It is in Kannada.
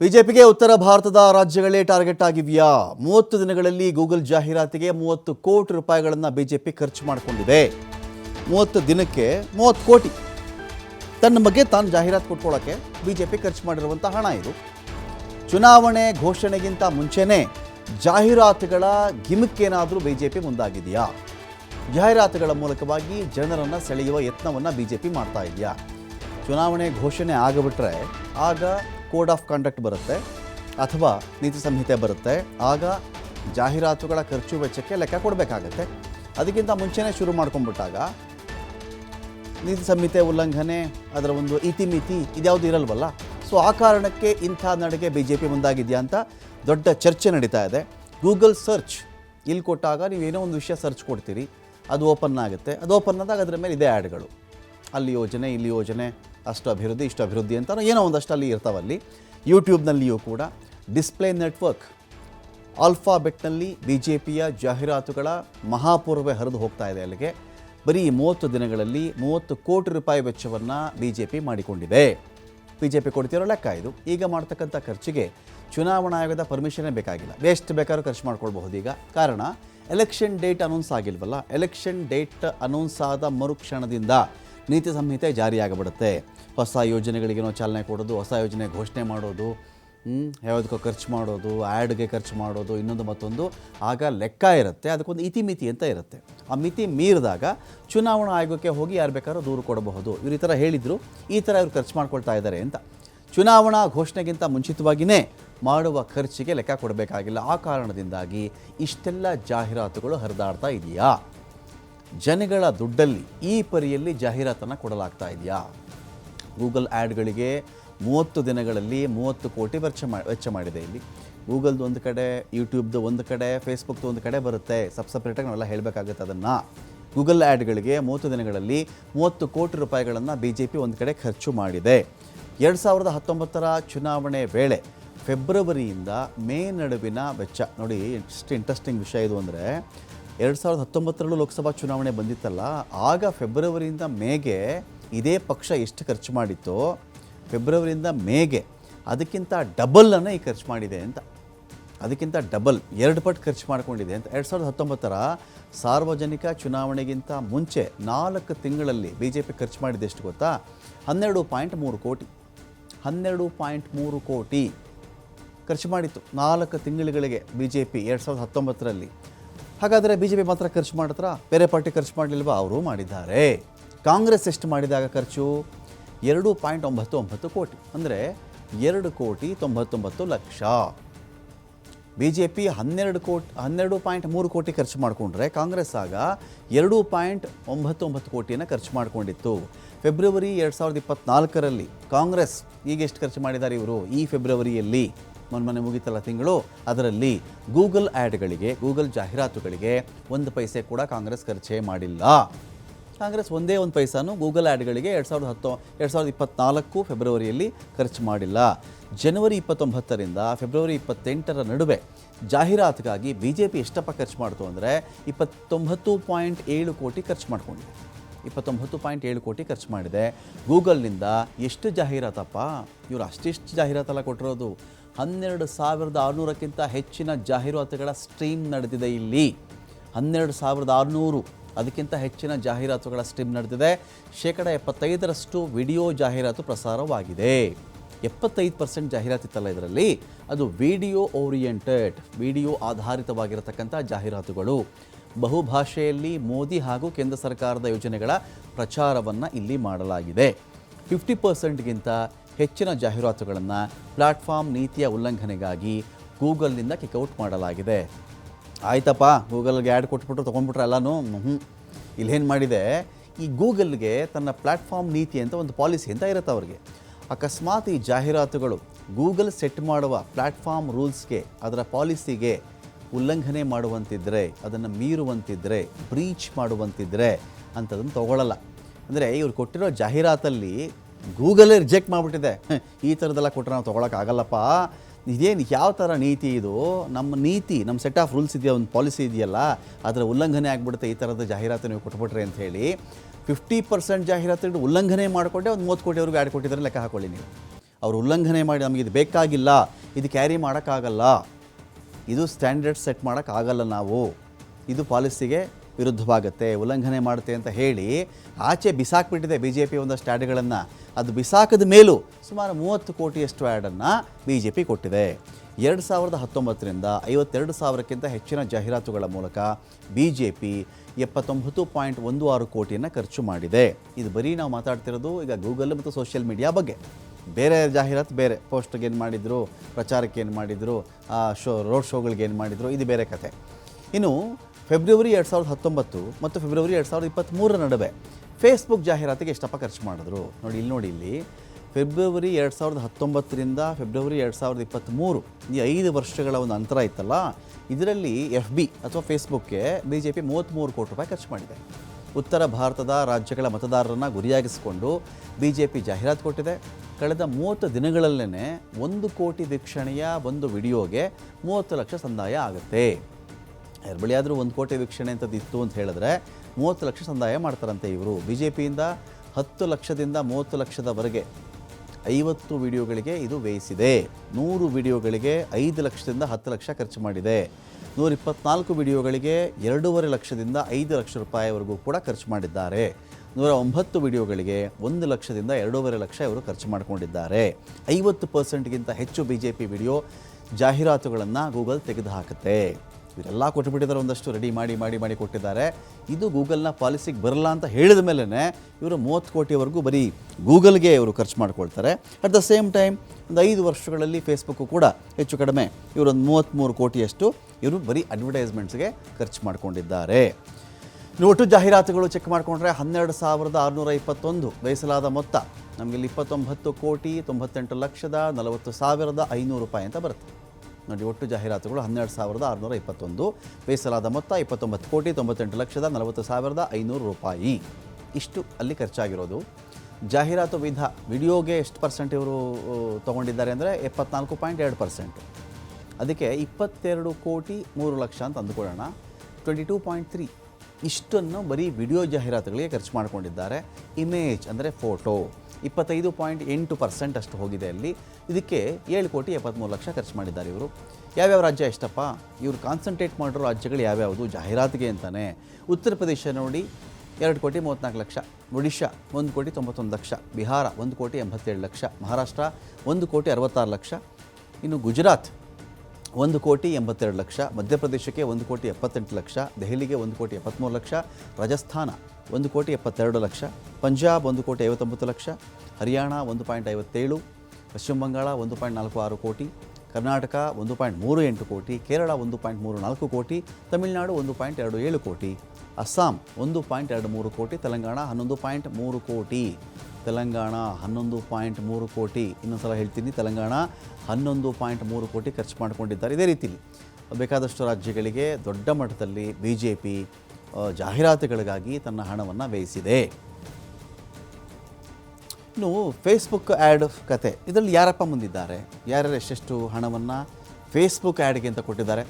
ಬಿಜೆಪಿಗೆ ಉತ್ತರ ಭಾರತದ ರಾಜ್ಯಗಳೇ ಟಾರ್ಗೆಟ್ ಆಗಿವೆಯಾ? ಮೂವತ್ತು ದಿನಗಳಲ್ಲಿ ಗೂಗಲ್ ಜಾಹೀರಾತಿಗೆ ಮೂವತ್ತು ಕೋಟಿ ರೂಪಾಯಿಗಳನ್ನು ಬಿಜೆಪಿ ಖರ್ಚು ಮಾಡಿಕೊಂಡಿದೆ. ಮೂವತ್ತು ದಿನಕ್ಕೆ ಮೂವತ್ತು ಕೋಟಿ. ತನ್ನ ಬಗ್ಗೆ ತಾನು ಜಾಹೀರಾತು ಕೊಟ್ಕೊಳ್ಳೋಕ್ಕೆ ಬಿಜೆಪಿ ಖರ್ಚು ಮಾಡಿರುವಂಥ ಹಣ ಇದು. ಚುನಾವಣೆ ಘೋಷಣೆಗಿಂತ ಮುಂಚೆನೇ ಜಾಹೀರಾತುಗಳ ಗಿಮಿಕ್ಕೇನಾದರೂ ಬಿಜೆಪಿ ಮುಂದಾಗಿದೆಯಾ? ಜಾಹೀರಾತುಗಳ ಮೂಲಕವಾಗಿ ಜನರನ್ನು ಸೆಳೆಯುವ ಯತ್ನವನ್ನು ಬಿಜೆಪಿ ಮಾಡ್ತಾ ಇದೆಯಾ? ಚುನಾವಣೆ ಘೋಷಣೆ ಆಗಿಬಿಟ್ರೆ ಆಗ ಕೋಡ್ ಆಫ್ ಕಂಡಕ್ಟ್ ಬರುತ್ತೆ ಅಥವಾ ನೀತಿ ಸಂಹಿತೆ ಬರುತ್ತೆ. ಆಗ ಜಾಹೀರಾತುಗಳ ಖರ್ಚು ವೆಚ್ಚಕ್ಕೆ ಲೆಕ್ಕ ಕೊಡಬೇಕಾಗತ್ತೆ. ಅದಕ್ಕಿಂತ ಮುಂಚೆನೇ ಶುರು ಮಾಡ್ಕೊಂಡ್ಬಿಟ್ಟಾಗ ನೀತಿ ಸಂಹಿತೆ ಉಲ್ಲಂಘನೆ, ಅದರ ಒಂದು ಇತಿಮಿತಿ ಇದ್ಯಾವುದು ಇರಲ್ವಲ್ಲ? ಸೊ ಆ ಕಾರಣಕ್ಕೆ ಇಂಥ ನಡೆಗೆ ಬಿ ಜೆ ಪಿ ಮುಂದಾಗಿದೆಯಾ ಅಂತ ದೊಡ್ಡ ಚರ್ಚೆ ನಡೀತಾ ಇದೆ. ಗೂಗಲ್ ಸರ್ಚ್ ಇಲ್ಲಿ ಕೊಟ್ಟಾಗ ನೀವು ಏನೋ ಒಂದು ವಿಷಯ ಸರ್ಚ್ ಕೊಡ್ತೀರಿ, ಅದು ಓಪನ್ ಆಗುತ್ತೆ. ಅದು ಓಪನ್ ಆದಾಗ ಅದರ ಮೇಲೆ ಇದೆ ಆ್ಯಡ್ಗಳು ಅಲ್ಲಿ ಯೋಜನೆ, ಇಲ್ಲಿ ಯೋಜನೆ ಅಷ್ಟು ಅಭಿವೃದ್ಧಿ, ಇಷ್ಟು ಅಭಿವೃದ್ಧಿ ಅಂತ ಏನೋ ಒಂದಷ್ಟು ಅಲ್ಲಿ ಇರ್ತಾವಲ್ಲಿ ಯೂಟ್ಯೂಬ್ನಲ್ಲಿಯೂ ಕೂಡ ಡಿಸ್ಪ್ಲೇ ನೆಟ್ವರ್ಕ್ ಆಲ್ಫಾಬೆಟ್ನಲ್ಲಿ ಬಿ ಜೆ ಪಿಯ ಜಾಹೀರಾತುಗಳ ಮಹಾಪೂರ್ವೆ ಹರಿದು ಹೋಗ್ತಾ ಇದೆ ಅಲ್ಲಿಗೆ. ಬರೀ ಮೂವತ್ತು ದಿನಗಳಲ್ಲಿ ಮೂವತ್ತು ಕೋಟಿ ರೂಪಾಯಿ ವೆಚ್ಚವನ್ನು ಬಿ ಜೆ ಪಿ ಮಾಡಿಕೊಂಡಿದೆ. ಬಿ ಜೆ ಪಿ ಕೊಡ್ತಿರೋ ಲೆಕ್ಕ ಇದು. ಈಗ ಮಾಡ್ತಕ್ಕಂಥ ಖರ್ಚಿಗೆ ಚುನಾವಣಾ ಆಯೋಗದ ಪರ್ಮಿಷನ್ನೇ ಬೇಕಾಗಿಲ್ಲ. ವೇಸ್ಟ್ ಬೇಕಾದ್ರೂ ಖರ್ಚು ಮಾಡ್ಕೊಳ್ಬಹುದು ಈಗ. ಕಾರಣ ಎಲೆಕ್ಷನ್ ಡೇಟ್ ಅನೌನ್ಸ್ ಆಗಿಲ್ವಲ್ಲ? ಎಲೆಕ್ಷನ್ ಡೇಟ್ ಅನೌನ್ಸ್ ಆದ ಮರುಕ್ಷಣದಿಂದ ನೀತಿ ಸಂಹಿತೆ ಜಾರಿಯಾಗಿಬಿಡುತ್ತೆ. ಹೊಸ ಯೋಜನೆಗಳಿಗೇನೋ ಚಾಲನೆ ಕೊಡೋದು, ಹೊಸ ಯೋಜನೆ ಘೋಷಣೆ ಮಾಡೋದು ಯಾವುದಕ್ಕೋ ಖರ್ಚು ಮಾಡೋದು ಆ್ಯಡ್ಗೆ ಖರ್ಚು ಮಾಡೋದು, ಇನ್ನೊಂದು ಮತ್ತೊಂದು, ಆಗ ಲೆಕ್ಕ ಇರುತ್ತೆ, ಅದಕ್ಕೊಂದು ಇತಿಮಿತಿ ಅಂತ ಇರುತ್ತೆ. ಆ ಮಿತಿ ಮೀರಿದಾಗ ಚುನಾವಣಾ ಆಯೋಗಕ್ಕೆ ಹೋಗಿ ಯಾರು ಬೇಕಾದ್ರೂ ದೂರು ಕೊಡಬಹುದು. ಇವ್ರು ಈ ಥರ ಹೇಳಿದರು, ಈ ಥರ ಇವರು ಖರ್ಚು ಮಾಡ್ಕೊಳ್ತಾ ಇದ್ದಾರೆ ಅಂತ. ಚುನಾವಣಾ ಘೋಷಣೆಗಿಂತ ಮುಂಚಿತವಾಗಿಯೇ ಮಾಡುವ ಖರ್ಚಿಗೆ ಲೆಕ್ಕ ಕೊಡಬೇಕಾಗಿಲ್ಲ. ಆ ಕಾರಣದಿಂದಾಗಿ ಇಷ್ಟೆಲ್ಲ ಜಾಹೀರಾತುಗಳು ಹರಿದಾಡ್ತಾ ಇದೆಯಾ? ಜನಗಳ ದುಡ್ಡಲ್ಲಿ ಈ ಪರಿಯಲ್ಲಿ ಜಾಹೀರಾತನ್ನು ಕೊಡಲಾಗ್ತಾ ಇದೆಯಾ? ಗೂಗಲ್ ಆ್ಯಡ್ಗಳಿಗೆ ಮೂವತ್ತು ದಿನಗಳಲ್ಲಿ ಮೂವತ್ತು ಕೋಟಿ ವೆಚ್ಚ ಮಾ, ವೆಚ್ಚ ಮಾಡಿದೆ ಇಲ್ಲಿ. ಗೂಗಲ್ದು ಒಂದು ಕಡೆ, ಯೂಟ್ಯೂಬ್ದು ಒಂದು ಕಡೆ, ಫೇಸ್ಬುಕ್ದು ಒಂದು ಕಡೆ ಬರುತ್ತೆ. ಸಬ್ ಸಪ್ರೇಟಾಗಿ ನಾವೆಲ್ಲ ಹೇಳಬೇಕಾಗುತ್ತೆ ಅದನ್ನು. ಗೂಗಲ್ ಆ್ಯಡ್ಗಳಿಗೆ ಮೂವತ್ತು ದಿನಗಳಲ್ಲಿ ಮೂವತ್ತು ಕೋಟಿ ರೂಪಾಯಿಗಳನ್ನು ಬಿ ಜೆ ಪಿ ಒಂದು ಕಡೆ ಖರ್ಚು ಮಾಡಿದೆ. ಎರಡು ಸಾವಿರದ ಹತ್ತೊಂಬತ್ತರ ಚುನಾವಣೆ ವೇಳೆ ಫೆಬ್ರವರಿಯಿಂದ ಮೇ ನಡುವಿನ ವೆಚ್ಚ. ನೋಡಿ, ಎಷ್ಟು ಇಂಟ್ರೆಸ್ಟಿಂಗ್ ವಿಷಯ ಇದು ಅಂದರೆ ಎರಡು ಸಾವಿರದ ಹತ್ತೊಂಬತ್ತರಲ್ಲೂ ಲೋಕಸಭಾ ಚುನಾವಣೆ ಬಂದಿತ್ತಲ್ಲ, ಆಗ ಫೆಬ್ರವರಿಯಿಂದ ಮೇಗೆ ಇದೇ ಪಕ್ಷ ಎಷ್ಟು ಖರ್ಚು ಮಾಡಿತ್ತೋ, ಫೆಬ್ರವರಿಯಿಂದ ಮೇಗೆ ಅದಕ್ಕಿಂತ ಡಬಲನ್ನು ಈ ಖರ್ಚು ಮಾಡಿದೆ ಅಂತ. ಅದಕ್ಕಿಂತ ಡಬಲ್ ಎರಡು ಪಟ್ಟು ಖರ್ಚು ಮಾಡಿಕೊಂಡಿದೆ ಅಂತ. ಎರಡು ಸಾವಿರದ ಹತ್ತೊಂಬತ್ತರ ಸಾರ್ವಜನಿಕ ಚುನಾವಣೆಗಿಂತ ಮುಂಚೆ ನಾಲ್ಕು ತಿಂಗಳಲ್ಲಿ ಬಿ ಜೆ ಪಿ ಖರ್ಚು ಮಾಡಿದೆ ಎಷ್ಟು ಗೊತ್ತಾ? ಹನ್ನೆರಡು ಪಾಯಿಂಟ್ ಮೂರು ಕೋಟಿ. ಹನ್ನೆರಡು ಪಾಯಿಂಟ್ ಮೂರು ಕೋಟಿ ಖರ್ಚು ಮಾಡಿತ್ತು ನಾಲ್ಕು ತಿಂಗಳುಗಳಿಗೆ ಬಿ ಜೆ ಪಿ ಎರಡು ಸಾವಿರದ ಹತ್ತೊಂಬತ್ತರಲ್ಲಿ. ಹಾಗಾದರೆ ಬಿ ಜೆ ಪಿ ಮಾತ್ರ ಖರ್ಚು ಮಾಡತ್ರ ಬೇರೆ ಪಾರ್ಟಿ ಖರ್ಚು ಮಾಡಲಿಲ್ವಾ? ಅವರು ಮಾಡಿದ್ದಾರೆ. ಕಾಂಗ್ರೆಸ್ ಎಷ್ಟು ಮಾಡಿದಾಗ ಖರ್ಚು? ಎರಡು ಪಾಯಿಂಟ್ ಒಂಬತ್ತು ಒಂಬತ್ತು ಕೋಟಿ. ಅಂದರೆ ಎರಡು ಕೋಟಿ ತೊಂಬತ್ತೊಂಬತ್ತು ಲಕ್ಷ. ಬಿ ಜೆ ಪಿ ಹನ್ನೆರಡು ಕೋಟಿ, ಹನ್ನೆರಡು ಪಾಯಿಂಟ್ ಮೂರು ಕೋಟಿ ಖರ್ಚು ಮಾಡಿಕೊಂಡ್ರೆ ಕಾಂಗ್ರೆಸ್ ಆಗ ಎರಡು ಪಾಯಿಂಟ್ ಒಂಬತ್ತು ಒಂಬತ್ತು ಕೋಟಿಯನ್ನು ಖರ್ಚು ಮಾಡಿಕೊಂಡಿತ್ತು. ಫೆಬ್ರವರಿ ಎರಡು ಸಾವಿರದ ಇಪ್ಪತ್ತ್ನಾಲ್ಕರಲ್ಲಿ ಕಾಂಗ್ರೆಸ್ ಈಗ ಎಷ್ಟು ಖರ್ಚು ಮಾಡಿದ್ದಾರೆ ಇವರು? ಈ ಫೆಬ್ರವರಿಯಲ್ಲಿ. ಮೊನ್ನೆ ಮುಗಿತಲ್ಲ ತಿಂಗಳು. ಅದರಲ್ಲಿ ಗೂಗಲ್ ಆ್ಯಡ್ಗಳಿಗೆ ಗೂಗಲ್ ಜಾಹೀರಾತುಗಳಿಗೆ ಒಂದು ಪೈಸೆ ಕೂಡ ಕಾಂಗ್ರೆಸ್ ಖರ್ಚೇ ಮಾಡಿಲ್ಲ. ಕಾಂಗ್ರೆಸ್ ಒಂದೇ ಒಂದು ಪೈಸಾನು ಗೂಗಲ್ ಆ್ಯಡ್ಗಳಿಗೆ ಎರಡು ಸಾವಿರದ ಹತ್ತೊ, ಎರಡು ಸಾವಿರದ ಇಪ್ಪತ್ನಾಲ್ಕು ಫೆಬ್ರವರಿಯಲ್ಲಿ ಖರ್ಚು ಮಾಡಿಲ್ಲ. ಜನವರಿ ಇಪ್ಪತ್ತೊಂಬತ್ತರಿಂದ ಫೆಬ್ರವರಿ ಇಪ್ಪತ್ತೆಂಟರ ನಡುವೆ ಜಾಹೀರಾತಿಗಾಗಿ ಬಿ ಜೆ ಪಿ ಎಷ್ಟಪ್ಪ ಖರ್ಚು ಮಾಡ್ತು ಅಂದರೆ ಇಪ್ಪತ್ತೊಂಬತ್ತು ಪಾಯಿಂಟ್ ಏಳು ಕೋಟಿ ಖರ್ಚು ಮಾಡ್ಕೊಂಡಿದೆ. ಇಪ್ಪತ್ತೊಂಬತ್ತು ಪಾಯಿಂಟ್ ಏಳು ಕೋಟಿ ಖರ್ಚು ಮಾಡಿದೆ. ಗೂಗಲ್ನಿಂದ ಎಷ್ಟು ಜಾಹೀರಾತಪ್ಪ? ಇವರು ಅಷ್ಟಿಷ್ಟು ಜಾಹೀರಾತೆಲ್ಲ ಕೊಟ್ಟಿರೋದು? ಹನ್ನೆರಡು ಸಾವಿರದ ಆರುನೂರಕ್ಕಿಂತ ಹೆಚ್ಚಿನ ಜಾಹೀರಾತುಗಳ ಸ್ಟ್ರೀಮ್ ನಡೆದಿದೆ ಇಲ್ಲಿ. ಹನ್ನೆರಡು ಸಾವಿರದ ಆರುನೂರು, ಅದಕ್ಕಿಂತ ಹೆಚ್ಚಿನ ಜಾಹೀರಾತುಗಳ ಸ್ಟ್ರೀಮ್ ನಡೆದಿದೆ. ಶೇಕಡ ಎಪ್ಪತ್ತೈದರಷ್ಟು ವಿಡಿಯೋ ಜಾಹೀರಾತು ಪ್ರಸಾರವಾಗಿದೆ. ಎಪ್ಪತ್ತೈದು ಪರ್ಸೆಂಟ್ ಜಾಹೀರಾತಿತ್ತಲ್ಲ ಇದರಲ್ಲಿ? ಅದು ವಿಡಿಯೋ ಓರಿಯೆಂಟೆಡ್, ವಿಡಿಯೋ ಆಧಾರಿತವಾಗಿರತಕ್ಕಂಥ ಜಾಹೀರಾತುಗಳು. ಬಹುಭಾಷೆಯಲ್ಲಿ ಮೋದಿ ಹಾಗೂ ಕೇಂದ್ರ ಸರ್ಕಾರದ ಯೋಜನೆಗಳ ಪ್ರಚಾರವನ್ನು ಇಲ್ಲಿ ಮಾಡಲಾಗಿದೆ. ಫಿಫ್ಟಿ ಪರ್ಸೆಂಟ್ಗಿಂತ ಹೆಚ್ಚಿನ ಜಾಹೀರಾತುಗಳನ್ನು ಪ್ಲಾಟ್ಫಾರ್ಮ್ ನೀತಿಯ ಉಲ್ಲಂಘನೆಗಾಗಿ ಗೂಗಲ್ನಿಂದ ಕಿಕ್ಔಟ್ ಮಾಡಲಾಗಿದೆ. ಆಯ್ತಪ್ಪ, ಗೂಗಲ್ಗೆ ಆ್ಯಡ್ ಕೊಟ್ಬಿಟ್ರು, ತೊಗೊಂಡ್ಬಿಟ್ರೆ ಎಲ್ಲನೂ ಹ್ಞೂ ಇಲ್ಲೇನು ಮಾಡಿದೆ? ಈ ಗೂಗಲ್ಗೆ ತನ್ನ ಪ್ಲ್ಯಾಟ್ಫಾರ್ಮ್ ನೀತಿ ಅಂತ ಒಂದು ಪಾಲಿಸಿ ಅಂತ ಇರುತ್ತೆ ಅವ್ರಿಗೆ. ಅಕಸ್ಮಾತ್ ಈ ಜಾಹೀರಾತುಗಳು ಗೂಗಲ್ ಸೆಟ್ ಮಾಡುವ ಪ್ಲ್ಯಾಟ್ಫಾರ್ಮ್ ರೂಲ್ಸ್ಗೆ, ಅದರ ಪಾಲಿಸಿಗೆ ಉಲ್ಲಂಘನೆ ಮಾಡುವಂತಿದ್ದರೆ ಅದನ್ನು ಮೀರುವಂತಿದ್ದರೆ ಬ್ರೀಚ್ ಮಾಡುವಂತಿದ್ದರೆ ಅಂಥದನ್ನು ತಗೊಳ್ಳಲ್ಲ ಅಂದರೆ ಇವ್ರು ಕೊಟ್ಟಿರೋ ಜಾಹೀರಾತಲ್ಲಿ ಗೂಗಲೇ ರಿಜೆಕ್ಟ್ ಮಾಡಿಬಿಟ್ಟಿದೆ. ಈ ಥರದೆಲ್ಲ ಕೊಟ್ಟರೆ ನಾವು ತೊಗೊಳಕ್ಕಾಗಲ್ಲಪ್ಪ. ಇದೇನು ಯಾವ ಥರ ನೀತಿ ಇದು? ನಮ್ಮ ನೀತಿ ನಮ್ಮ ಸೆಟ್ ಆಫ್ ರೂಲ್ಸ್ ಇದೆಯಾ? ಒಂದು ಪಾಲಿಸಿ ಇದೆಯಲ್ಲ ಅದರ ಉಲ್ಲಂಘನೆ ಆಗಿಬಿಡುತ್ತೆ ಈ ಥರದ ಜಾಹೀರಾತು ನೀವು ಕೊಟ್ಬಿಟ್ರಿ ಅಂತ ಹೇಳಿ ಫಿಫ್ಟಿ ಪರ್ಸೆಂಟ್ ಜಾಹೀರಾತು ಉಲ್ಲಂಘನೆ ಮಾಡಿಕೊಂಡೆ, ಒಂದು ಮೂವತ್ತು ಕೋಟಿವರೆಗೂ ಆ್ಯಡ್ ಕೊಟ್ಟಿದ್ದಾರೆ ಲೆಕ್ಕ ಹಾಕೊಳ್ಳಿ ನೀವು. ಅವರು ಉಲ್ಲಂಘನೆ ಮಾಡಿ ನಮಗೆ ಇದು ಬೇಕಾಗಿಲ್ಲ, ಇದು ಕ್ಯಾರಿ ಮಾಡೋಕ್ಕಾಗಲ್ಲ. ಇದು ಸ್ಟ್ಯಾಂಡರ್ಡ್ ಸೆಟ್ ಮಾಡೋಕ್ಕಾಗಲ್ಲ ನಾವು. ಇದು ಪಾಲಿಸಿಗೆ ವಿರುದ್ಧವಾಗುತ್ತೆ, ಉಲ್ಲಂಘನೆ ಮಾಡುತ್ತೆ ಅಂತ ಹೇಳಿ ಆಚೆ ಬಿಸಾಕ್ಬಿಟ್ಟಿದೆ ಬಿ ಜೆ ಪಿ ಒಂದಷ್ಟು ಆ್ಯಡ್ಗಳನ್ನು ಅದು ಬಿಸಾಕದ ಮೇಲೂ ಸುಮಾರು ಮೂವತ್ತು ಕೋಟಿಯಷ್ಟು ಆ್ಯಡನ್ನು ಬಿ ಜೆ ಪಿ ಕೊಟ್ಟಿದೆ. ಎರಡು ಸಾವಿರದ ಹತ್ತೊಂಬತ್ತರಿಂದ ಐವತ್ತೆರಡು ಸಾವಿರಕ್ಕಿಂತ ಹೆಚ್ಚಿನ ಜಾಹೀರಾತುಗಳ ಮೂಲಕ ಬಿ ಜೆ ಪಿ ಎಪ್ಪತ್ತೊಂಬತ್ತು ಪಾಯಿಂಟ್ ಒಂದು ಆರು ಕೋಟಿಯನ್ನು ಖರ್ಚು ಮಾಡಿದೆ. ಇದು ಬರೀ ನಾವು ಮಾತಾಡ್ತಿರೋದು ಈಗ ಗೂಗಲ್ ಮತ್ತು ಸೋಷಿಯಲ್ ಮೀಡಿಯಾ ಬಗ್ಗೆ. ಬೇರೆ ಜಾಹೀರಾತು ಬೇರೆ ಪೋಸ್ಟ್ಗೆ ಏನು ಮಾಡಿದರು, ಪ್ರಚಾರಕ್ಕೆ ಏನು ಮಾಡಿದರು ಶೋ ರೋಡ್ ಶೋಗಳಿಗೆ ಏನು ಮಾಡಿದರು, ಇದು ಬೇರೆ ಕತೆ. ಇನ್ನು ಫೆಬ್ರವರಿ ಎರಡು ಸಾವಿರದ ಹತ್ತೊಂಬತ್ತು ಮತ್ತು ಫೆಬ್ರವರಿ ಎರಡು ಸಾವಿರದ ಇಪ್ಪತ್ತ್ಮೂರರ ನಡುವೆ ಫೇಸ್ಬುಕ್ ಜಾಹೀರಾತಿಗೆ ಎಷ್ಟಪ್ಪ ಖರ್ಚು ಮಾಡಿದ್ರು? ನೋಡಿ, ಇಲ್ಲಿ ನೋಡಿ, ಇಲ್ಲಿ ಫೆಬ್ರವರಿ ಎರಡು ಸಾವಿರದ ಹತ್ತೊಂಬತ್ತರಿಂದ ಫೆಬ್ರವರಿ ಎರಡು ಸಾವಿರದ ಇಪ್ಪತ್ತ್ಮೂರು ಈ ಐದು ವರ್ಷಗಳ ಒಂದು ಅಂತರ ಇತ್ತಲ್ಲ, ಇದರಲ್ಲಿ ಎಫ್ ಬಿ ಅಥವಾ ಫೇಸ್ಬುಕ್ಗೆ ಬಿ ಜೆ ಪಿ ಮೂವತ್ತ್ಮೂರು ಕೋಟಿ ರೂಪಾಯಿ ಖರ್ಚು ಮಾಡಿದೆ. ಉತ್ತರ ಭಾರತದ ರಾಜ್ಯಗಳ ಮತದಾರರನ್ನು ಗುರಿಯಾಗಿಸಿಕೊಂಡು ಬಿ ಜೆ ಪಿ ಜಾಹೀರಾತು ಕೊಟ್ಟಿದೆ. ಕಳೆದ ಮೂವತ್ತು ದಿನಗಳಲ್ಲೇ ಒಂದು ಕೋಟಿ ವೀಕ್ಷಣೆಯ ಒಂದು ವಿಡಿಯೋಗೆ ಮೂವತ್ತು ಲಕ್ಷ ಸಂದಾಯ ಆಗುತ್ತೆ. ಯಾರ ಬಳಿ ಆದರೂ ಒಂದು ಕೋಟಿ ವೀಕ್ಷಣೆ ಅಂತದ್ದು ಇತ್ತು ಅಂತ ಹೇಳಿದ್ರೆ ಮೂವತ್ತು ಲಕ್ಷ ಸಂದಾಯ ಮಾಡ್ತಾರಂತೆ ಇವರು. ಬಿ ಜೆ ಪಿಯಿಂದ ಹತ್ತು ಲಕ್ಷದಿಂದ ಮೂವತ್ತು ಲಕ್ಷದವರೆಗೆ ಐವತ್ತು ವಿಡಿಯೋಗಳಿಗೆ ಇದು ವ್ಯಯಿಸಿದೆ. ನೂರು ವಿಡಿಯೋಗಳಿಗೆ ಐದು ಲಕ್ಷದಿಂದ ಹತ್ತು ಲಕ್ಷ ಖರ್ಚು ಮಾಡಿದೆ. ನೂರ ಇಪ್ಪತ್ನಾಲ್ಕು ವಿಡಿಯೋಗಳಿಗೆ ಎರಡೂವರೆ ಲಕ್ಷದಿಂದ ಐದು ಲಕ್ಷ ರೂಪಾಯಿವರೆಗೂ ಕೂಡ ಖರ್ಚು ಮಾಡಿದ್ದಾರೆ. ನೂರ ಒಂಬತ್ತು ವಿಡಿಯೋಗಳಿಗೆ ಒಂದು ಲಕ್ಷದಿಂದ ಎರಡೂವರೆ ಲಕ್ಷ ಇವರು ಖರ್ಚು ಮಾಡಿಕೊಂಡಿದ್ದಾರೆ. ಐವತ್ತು ಪರ್ಸೆಂಟ್ಗಿಂತ ಹೆಚ್ಚು ಬಿ ಜೆ ಪಿ ವಿಡಿಯೋ ಜಾಹೀರಾತುಗಳನ್ನು ಗೂಗಲ್ ತೆಗೆದುಹಾಕುತ್ತೆ. ಇವರೆಲ್ಲ ಕೊಟ್ಟುಬಿಟ್ಟಿದ್ದಾರೆ ಒಂದಷ್ಟು, ರೆಡಿ ಮಾಡಿ ಮಾಡಿ ಮಾಡಿ ಕೊಟ್ಟಿದ್ದಾರೆ. ಇದು ಗೂಗಲ್ನ ಪಾಲಿಸಿಗೆ ಬರಲ್ಲ ಅಂತ ಹೇಳಿದ ಮೇಲೇ ಇವರು ಮೂವತ್ತು ಕೋಟಿವರೆಗೂ ಬರೀ ಗೂಗಲ್ಗೆ ಇವರು ಖರ್ಚು ಮಾಡ್ಕೊಳ್ತಾರೆ. ಅಟ್ ದ ಸೇಮ್ ಟೈಮ್ ಒಂದು ಐದು ವರ್ಷಗಳಲ್ಲಿ ಫೇಸ್ಬುಕ್ಕು ಕೂಡ ಹೆಚ್ಚು ಕಡಿಮೆ ಇವರೊಂದು ಮೂವತ್ತ್ಮೂರು ಕೋಟಿಯಷ್ಟು ಇವರು ಬರೀ ಅಡ್ವರ್ಟೈಸ್ಮೆಂಟ್ಸ್ಗೆ ಖರ್ಚು ಮಾಡಿಕೊಂಡಿದ್ದಾರೆ. ಒಟ್ಟು ಜಾಹೀರಾತುಗಳು ಚೆಕ್ ಮಾಡಿಕೊಂಡ್ರೆ ಹನ್ನೆರಡು ಸಾವಿರದ ಆರುನೂರ ಇಪ್ಪತ್ತೊಂದು ವಯಸ್ಸಲಾದ ಮೊತ್ತ. ನಮಗಿಲ್ಲಿ ಇಪ್ಪತ್ತೊಂಬತ್ತು ಕೋಟಿ, ತೊಂಬತ್ತೆಂಟು ಲಕ್ಷದ, ನಲವತ್ತು ಸಾವಿರದ ಐನೂರು ರೂಪಾಯಿ ಅಂತ ಬರುತ್ತೆ. ನೋಡಿ, ಒಟ್ಟು ಜಾಹೀರಾತುಗಳು ಹನ್ನೆರಡು ಸಾವಿರದ ಆರುನೂರ ಇಪ್ಪತ್ತೊಂದು. ಮೀಸಲಾದ ಮೊತ್ತ ಇಪ್ಪತ್ತೊಂಬತ್ತು ಕೋಟಿ, ತೊಂಬತ್ತೆಂಟು ಲಕ್ಷದ, ನಲವತ್ತು ಸಾವಿರದ ಐನೂರು ರೂಪಾಯಿ. ಇಷ್ಟು ಅಲ್ಲಿ ಖರ್ಚಾಗಿರೋದು. ಜಾಹೀರಾತು ವಿಧ ವಿಡಿಯೋಗೆ ಎಷ್ಟು ಪರ್ಸೆಂಟ್ ಇವರು ತೊಗೊಂಡಿದ್ದಾರೆ ಅಂದರೆ ಎಪ್ಪತ್ನಾಲ್ಕು ಪಾಯಿಂಟ್ ಎರಡು ಪರ್ಸೆಂಟ್ ಅದಕ್ಕೆ ಇಪ್ಪತ್ತೆರಡು ಕೋಟಿ ಮೂರು ಲಕ್ಷ ಅಂತ ಅಂದುಕೊಳ್ಳೋಣ. Twenty two point three. ಇಷ್ಟನ್ನು ಬರೀ ವಿಡಿಯೋ ಜಾಹೀರಾತುಗಳಿಗೆ ಖರ್ಚು ಮಾಡಿಕೊಂಡಿದ್ದಾರೆ. ಇಮೇಜ್ ಅಂದರೆ ಫೋಟೋ. ಇಪ್ಪತ್ತೈದು ಪಾಯಿಂಟ್ ಎಂಟು ಪರ್ಸೆಂಟ್ ಅಷ್ಟು ಹೋಗಿದೆ ಅಲ್ಲಿ. ಇದಕ್ಕೆ ಏಳು ಕೋಟಿ ಎಪ್ಪತ್ತ್ಮೂರು ಲಕ್ಷ ಖರ್ಚು ಮಾಡಿದ್ದಾರೆ ಇವರು. ಯಾವ್ಯಾವ ರಾಜ್ಯ ಇಷ್ಟಪ್ಪ ಇವರು ಕಾನ್ಸಂಟ್ರೇಟ್ ಮಾಡಿರೋ ರಾಜ್ಯಗಳು ಯಾವ್ಯಾವುದು? ಜಾಹೀರಾತಿಗೆ ಅಂತಾನೆ. ಉತ್ತರ ಪ್ರದೇಶ ನೋಡಿ, ಎರಡು ಕೋಟಿ ಮೂವತ್ತ್ನಾಲ್ಕು ಲಕ್ಷ. ಒಡಿಶಾ, ಒಂದು ಕೋಟಿ ತೊಂಬತ್ತೊಂದು ಲಕ್ಷ. ಬಿಹಾರ, ಒಂದು ಕೋಟಿ ಎಂಬತ್ತೇಳು ಲಕ್ಷ. ಮಹಾರಾಷ್ಟ್ರ, ಒಂದು ಕೋಟಿ ಅರವತ್ತಾರು ಲಕ್ಷ. ಇನ್ನು ಗುಜರಾತ್ ಒಂದು ಕೋಟಿ ಎಂಬತ್ತೆರಡು ಲಕ್ಷ, ಮಧ್ಯಪ್ರದೇಶಕ್ಕೆ ಒಂದು ಕೋಟಿ ಎಪ್ಪತ್ತೆಂಟು ಲಕ್ಷ, ದೆಹಲಿಗೆ ಒಂದು ಕೋಟಿ ಎಪ್ಪತ್ತ್ಮೂರು ಲಕ್ಷ, ರಾಜಸ್ಥಾನ ಒಂದು ಕೋಟಿ ಎಪ್ಪತ್ತೆರಡು ಲಕ್ಷ, ಪಂಜಾಬ್ ಒಂದು ಕೋಟಿ ಐವತ್ತೊಂಬತ್ತು ಲಕ್ಷ, ಹರಿಯಾಣ ಒಂದು ಪಾಯಿಂಟ್ ಐವತ್ತೇಳು, ಪಶ್ಚಿಮ ಬಂಗಾಳ ಒಂದು ಪಾಯಿಂಟ್ ನಾಲ್ಕು ಆರು ಕೋಟಿ, ಕರ್ನಾಟಕ ಒಂದು ಪಾಯಿಂಟ್ ಮೂರು ಎಂಟು ಕೋಟಿ, ಕೇರಳ ಒಂದು ಪಾಯಿಂಟ್ ಮೂರು ನಾಲ್ಕು ಕೋಟಿ, ತಮಿಳುನಾಡು ಒಂದು ಪಾಯಿಂಟ್ ಎರಡು ಏಳು ಕೋಟಿ, ಅಸ್ಸಾಂ ಒಂದು ಪಾಯಿಂಟ್ ಎರಡು ಮೂರು ಕೋಟಿ, ತೆಲಂಗಾಣ ಹನ್ನೊಂದು ಪಾಯಿಂಟ್ ಮೂರು ಕೋಟಿ. ತೆಲಂಗಾಣ ಹನ್ನೊಂದು ಪಾಯಿಂಟ್ ಮೂರು ಕೋಟಿ. ಇನ್ನೊಂದು ಸಲ ಹೇಳ್ತೀನಿ, ತೆಲಂಗಾಣ ಹನ್ನೊಂದು ಪಾಯಿಂಟ್ ಮೂರು ಕೋಟಿ ಖರ್ಚು ಮಾಡಿಕೊಂಡಿದ್ದಾರೆ ಇದೇ ರೀತಿಲಿ. ಬೇಕಾದಷ್ಟು ರಾಜ್ಯಗಳಿಗೆ ದೊಡ್ಡ ಮಟ್ಟದಲ್ಲಿ ಬಿ ಜೆ ಪಿ ಜಾಹೀರಾತುಗಳಿಗಾಗಿ ತನ್ನ ಹಣವನ್ನು ವ್ಯಯಿಸಿದೆ. ಇನ್ನು ಫೇಸ್ಬುಕ್ ಆ್ಯಡ್ ಕತೆ. ಇದರಲ್ಲಿ ಯಾರಪ್ಪ ಮುಂದಿದ್ದಾರೆ? ಯಾರ್ಯಾರು ಎಷ್ಟೆಷ್ಟು ಹಣವನ್ನು ಫೇಸ್ಬುಕ್ ಆ್ಯಡ್ಗೆ ಅಂತ ಕೊಟ್ಟಿದ್ದಾರೆ?